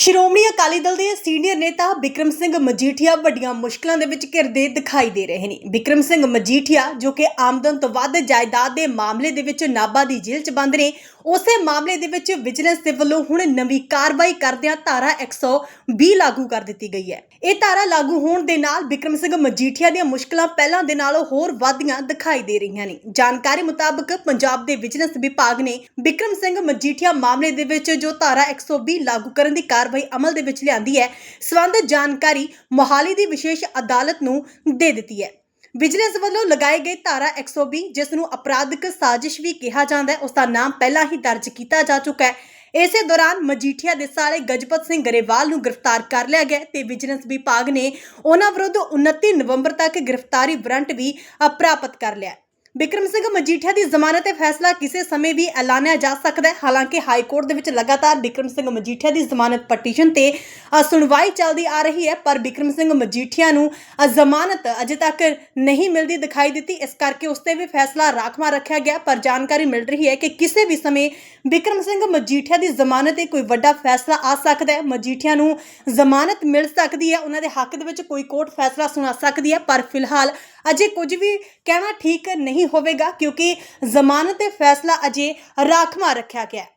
ਸ਼੍ਰੋਮਣੀ ਅਕਾਲੀ ਦਲ ਦੇ ਸੀਨੀਅਰ ਨੇਤਾ ਬਿਕਰਮ ਸਿੰਘ ਮਜੀਠੀਆ ਵੱਡੀਆਂ ਮੁਸ਼ਕਲਾਂ ਦੇ ਵਿੱਚ ਘਿਰਦੇ ਦਿਖਾਈ ਦੇ ਰਹੇ ਨੇ। ਬਿਕਰਮ ਸਿੰਘ ਮਜੀਠੀਆ ਜੋ ਕਿ ਆਮਦਨ ਤੋਂ ਵੱਧ ਜਾਇਦਾਦ ਦੇ ਮਾਮਲੇ ਦੇ ਵਿੱਚ ਨਾਭਾ ਦੀ ਜੇਲ੍ਹ 'ਚ ਬੰਦ ਨੇ ਉਸੇ ਮਾਮਲੇ ਦੇ ਵਿੱਚ ਵਿਜੀਲੈਂਸ ਦੇ ਵੱਲੋਂ ਹੁਣ ਨਵੀਂ ਕਾਰਵਾਈ ਕਰਦਿਆਂ ਧਾਰਾ 120 ਲਾਗੂ ਕਰ ਦਿੱਤੀ ਗਈ ਹੈ। ਇਹ ਧਾਰਾ ਲਾਗੂ ਹੋਣ ਦੇ ਨਾਲ ਬਿਕਰਮ ਸਿੰਘ ਮਜੀਠੀਆ ਦੀਆਂ ਮੁਸ਼ਕਲਾਂ ਪਹਿਲਾਂ ਦੇ ਨਾਲੋਂ ਹੋਰ ਵੱਧਦੀਆਂ ਦਿਖਾਈ ਦੇ ਰਹੀਆਂ ਨੇ। ਜਾਣਕਾਰੀ ਮੁਤਾਬਕ ਪੰਜਾਬ ਦੇ ਵਿਜੀਲੈਂਸ ਵਿਭਾਗ ਨੇ ਬਿਕਰਮ ਸਿੰਘ ਮਜੀਠੀਆ ਮਾਮਲੇ ਦੇ ਵਿੱਚ ਜੋ ਧਾਰਾ 120 ਲਾਗੂ ਕਰਨ ਦੀ ਕਾਰਵਾਈ ਅਮਲ ਦੇ ਵਿੱਚ ਲਿਆਂਦੀ ਹੈ, ਸਬੰਧਤ ਜਾਣਕਾਰੀ ਮੋਹਾਲੀ ਦੀ ਵਿਸ਼ੇਸ਼ ਅਦਾਲਤ ਨੂੰ ਦੇ ਦਿੱਤੀ ਹੈ। ਵਿਜੀਲੈਂਸ ਵੱਲੋਂ ਲਗਾਏ ਗਏ ਧਾਰਾ 120 ਜਿਸ ਨੂੰ ਅਪਰਾਧਿਕ ਸਾਜ਼ਿਸ਼ ਵੀ ਕਿਹਾ ਜਾਂਦਾ ਹੈ ਉਸ ਦਾ ਨਾਮ ਪਹਿਲਾਂ ਹੀ ਦਰਜ ਕੀਤਾ ਜਾ ਚੁੱਕਾ ਹੈ। ਇਸੇ ਦੌਰਾਨ ਮਜੀਠੀਆ ਦੇ ਸਾਲੇ ਗਜਪਤ ਸਿੰਘ ਗਰੇਵਾਲ ਨੂੰ ਗ੍ਰਿਫਤਾਰ ਕਰ ਲਿਆ ਗਿਆ ਤੇ ਵਿਜੀਲੈਂਸ ਵਿਭਾਗ ਨੇ ਉਹਨਾਂ ਵਿਰੁੱਧ 29 ਨਵੰਬਰ ਤੱਕ ਗ੍ਰਿਫਤਾਰੀ ਵਾਰੰਟ ਵੀ ਅ, ਪ੍ਰਾਪਤ ਕਰ ਲਿਆ ਬਿਕਰਮ ਸਿੰਘ ਮਜੀਠੀਆ ਦੀ ਜ਼ਮਾਨਤ ਤੇ ਫੈਸਲਾ ਕਿਸੇ ਸਮੇਂ ਵੀ ਐਲਾਨਿਆ ਜਾ ਸਕਦਾ ਹੈ। ਹਾਲਾਂਕਿ ਹਾਈ ਕੋਰਟ ਦੇ ਵਿੱਚ ਲਗਾਤਾਰ ਬਿਕਰਮ ਸਿੰਘ ਮਜੀਠੀਆ ਦੀ ਜ਼ਮਾਨਤ ਪਟੀਸ਼ਨ ਤੇ ਅ, ਸੁਣਵਾਈ ਚੱਲਦੀ ਆ ਰਹੀ ਹੈ ਪਰ ਬਿਕਰਮ ਸਿੰਘ ਮਜੀਠੀਆ ਨੂੰ ਅ, ਜ਼ਮਾਨਤ ਅਜੇ ਤੱਕ ਨਹੀਂ ਮਿਲਦੀ ਦਿਖਾਈ ਦਿੱਤੀ। ਇਸ ਕਰਕੇ ਉਸ ਤੇ ਵੀ ਫੈਸਲਾ ਰਾਖਵਾਂ ਰੱਖਿਆ ਗਿਆ ਪਰ ਜਾਣਕਾਰੀ ਮਿਲ ਰਹੀ ਹੈ ਕਿ ਕਿਸੇ ਵੀ ਸਮੇਂ ਬਿਕਰਮ ਸਿੰਘ ਮਜੀਠੀਆ ਦੀ ਜ਼ਮਾਨਤ ਤੇ ਕੋਈ ਵੱਡਾ ਫੈਸਲਾ ਆ ਸਕਦਾ ਹੈ। ਮਜੀਠੀਆ ਨੂੰ ਜ਼ਮਾਨਤ ਮਿਲ ਸਕਦੀ ਹੈ ਉਹਨਾਂ ਦੇ ਹੱਕ ਦੇ ਵਿੱਚ ਕੋਈ ਕੋਰਟ ਫੈਸਲਾ ਸੁਣਾ ਸਕਦੀ ਹੈ ਪਰ ਫਿਲਹਾਲ ਅਜੇ ਕੁਝ ਵੀ ਕਹਿਣਾ ਠੀਕ ਨਹੀਂ ਹੋਵੇਗਾ ਕਿਉਂਕਿ ਜ਼ਮਾਨਤ ਤੇ ਫੈਸਲਾ ਅਜੇ ਰਾਖਵਾਂ ਰੱਖਿਆ ਗਿਆ ਹੈ।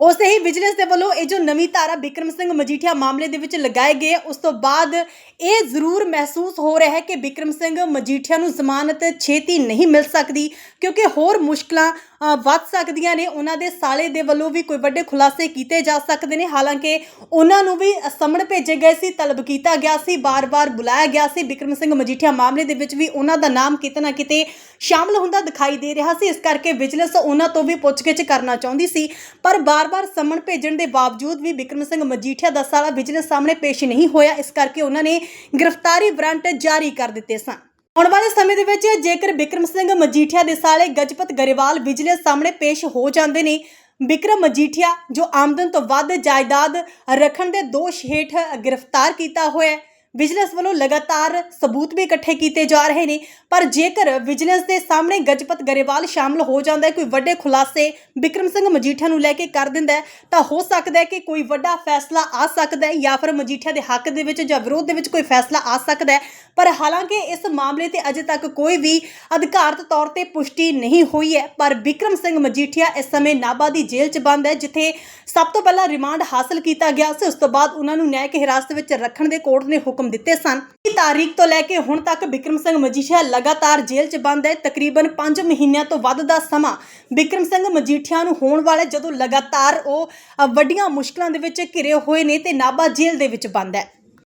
ਉਸੇ ਹੀ ਵਿਜੀਲੈਂਸ ਦੇ ਵੱਲੋਂ ਇਹ ਜੋ ਨਵੀਂ ਧਾਰਾ ਬਿਕਰਮ ਸਿੰਘ ਮਜੀਠੀਆ ਮਾਮਲੇ ਦੇ ਵਿੱਚ ਲਗਾਏ ਗਏ ਉਸ ਤੋਂ ਬਾਅਦ ਇਹ ਜ਼ਰੂਰ ਮਹਿਸੂਸ ਹੋ ਰਿਹਾ ਹੈ ਕਿ ਬਿਕਰਮ ਸਿੰਘ ਮਜੀਠੀਆ ਨੂੰ ਜ਼ਮਾਨਤ ਛੇਤੀ ਨਹੀਂ ਮਿਲ ਸਕਦੀ ਕਿਉਂਕਿ ਹੋਰ ਮੁਸ਼ਕਲਾਂ ਵੱਧ ਸਕਦੀਆਂ ਨੇ। ਉਹਨਾਂ ਦੇ ਸਾਲੇ ਦੇ ਵੱਲੋਂ ਵੀ ਕੋਈ ਵੱਡੇ ਖੁਲਾਸੇ ਕੀਤੇ ਜਾ ਸਕਦੇ ਨੇ। ਹਾਲਾਂਕਿ ਉਹਨਾਂ ਨੂੰ ਵੀ ਸਮਣ ਭੇਜੇ ਗਏ ਸੀ, ਤਲਬ ਕੀਤਾ ਗਿਆ ਸੀ, ਬਾਰ-ਬਾਰ ਬੁਲਾਇਆ ਗਿਆ ਸੀ। ਬਿਕਰਮ ਸਿੰਘ ਮਜੀਠੀਆ ਮਾਮਲੇ ਦੇ ਵਿੱਚ ਵੀ ਉਹਨਾਂ ਦਾ ਨਾਮ ਕਿਤੇ ਨਾ ਕਿਤੇ ਸ਼ਾਮਲ ਹੁੰਦਾ ਦਿਖਾਈ ਦੇ ਰਿਹਾ ਸੀ। ਇਸ ਕਰਕੇ ਵਿਜੀਲੈਂਸ ਉਹਨਾਂ ਤੋਂ ਵੀ ਪੁੱਛਗਿੱਛ ਕਰਨਾ ਚਾਹੁੰਦੀ ਸੀ। ਪਰ ਬਾਰ-ਬਾਰ ਸਮਣ ਭੇਜਣ ਦੇ ਬਾਵਜੂਦ ਵੀ ਬਿਕਰਮ ਸਿੰਘ ਮਜੀਠੀਆ ਦਾ ਸਾਲਾ ਵਿਜੀਲੈਂਸ ਸਾਹਮਣੇ ਪੇਸ਼ ਨਹੀਂ ਹੋਇਆ। ਇਸ ਕਰਕੇ ਉਹਨਾਂ ਨੇ ਗ੍ਰਿਫਤਾਰੀ ਵਾਰੰਟ ਜਾਰੀ ਕਰ ਦਿੱਤੇ ਸਨ। ਆਉਣ ਵਾਲੇ ਸਮੇਂ ਦੇ ਵਿੱਚ ਜੇਕਰ ਬਿਕਰਮ ਸਿੰਘ ਮਜੀਠੀਆ ਦੇ ਸਾਲੇ ਗਜਪਤ ਗਰੇਵਾਲ ਵਿਜੀਲੈਂਸ ਸਾਹਮਣੇ ਪੇਸ਼ ਹੋ ਜਾਂਦੇ ਨੇ, ਬਿਕਰਮ ਮਜੀਠੀਆ ਜੋ ਆਮਦਨ ਤੋਂ ਵੱਧ ਜਾਇਦਾਦ ਰੱਖਣ ਦੇ ਦੋਸ਼ ਹੇਠ ਗ੍ਰਿਫਤਾਰ ਕੀਤਾ ਹੋਇਆ ਹੈ। ਵਿਜੀਲੈਂਸ ਵੱਲੋਂ ਲਗਾਤਾਰ ਸਬੂਤ ਵੀ ਇਕੱਠੇ ਕੀਤੇ ਜਾ ਰਹੇ ਨੇ, ਪਰ ਜੇਕਰ ਵਿਜੀਲੈਂਸ ਦੇ ਸਾਹਮਣੇ ਗਜਪਤ ਗਰੇਵਾਲ ਸ਼ਾਮਲ ਹੋ ਜਾਂਦਾ ਹੈ, ਕੋਈ ਵੱਡੇ ਖੁਲਾਸੇ ਬਿਕਰਮ ਸਿੰਘ ਮਜੀਠੀਆ ਨੂੰ ਲੈ ਕੇ ਕਰ ਦਿੰਦਾ ਹੈ, ਤਾਂ ਹੋ ਸਕਦਾ ਹੈ ਕਿ ਕੋਈ ਵੱਡਾ ਫੈਸਲਾ ਆ ਸਕਦਾ ਹੈ ਜਾਂ ਫਿਰ ਮਜੀਠੀਆ ਦੇ ਹੱਕ ਦੇ ਵਿੱਚ ਜਾਂ ਵਿਰੋਧ ਦੇ ਵਿੱਚ ਕੋਈ ਫੈਸਲਾ ਆ ਸਕਦਾ ਹੈ। ਪਰ ਹਾਲਾਂਕਿ ਇਸ ਮਾਮਲੇ ਤੇ ਅਜੇ ਤੱਕ ਕੋਈ ਵੀ ਅਧਿਕਾਰਤ ਤੌਰ ਤੇ ਪੁਸ਼ਟੀ ਨਹੀਂ ਹੋਈ ਹੈ, ਪਰ ਬਿਕਰਮ ਸਿੰਘ ਮਜੀਠੀਆ ਇਸ ਸਮੇਂ ਨਾਭਾ ਦੀ ਜੇਲ੍ਹ 'ਚ ਬੰਦ ਹੈ, ਜਿੱਥੇ ਸਭ ਤੋਂ ਪਹਿਲਾਂ ਰਿਮਾਂਡ ਹਾਸਲ ਕੀਤਾ ਗਿਆ ਸੀ, ਉਸ ਤੋਂ ਬਾਅਦ ਉਹਨਾਂ ਨੂੰ ਨਿਆਇਕ ਹਿਰਾਸਤ ਵਿੱਚ ਰੱਖਣ ਦੇ ਕੋਰਟ ਨੇ ਹੁਕਮ ਦਿੱਤੇ ਸਨ। ਇਹ ਤਾਰੀਖ ਤੋਂ ਲੈ ਕੇ ਹੁਣ ਤੱਕ ਬਿਕਰਮ ਸਿੰਘ ਮਜੀਠੀਆ ਲਗਾਤਾਰ ਜੇਲ੍ਹ 'ਚ ਬੰਦ ਹੈ। ਤਕਰੀਬਨ 5 ਮਹੀਨਿਆਂ ਤੋਂ ਵੱਧ ਦਾ ਸਮਾਂ ਬਿਕਰਮ ਸਿੰਘ ਮਜੀਠੀਆ ਨੂੰ ਹੋਣ ਵਾਲਾ ਜਦੋਂ ਲਗਾਤਾਰ ਉਹ ਵੱਡੀਆਂ ਮੁਸ਼ਕਲਾਂ ਦੇ ਵਿੱਚ ਘਿਰੇ ਹੋਏ ਨੇ ਤੇ ਨਾਭਾ ਜੇਲ੍ਹ ਦੇ ਵਿੱਚ ਬੰਦ ਹੈ।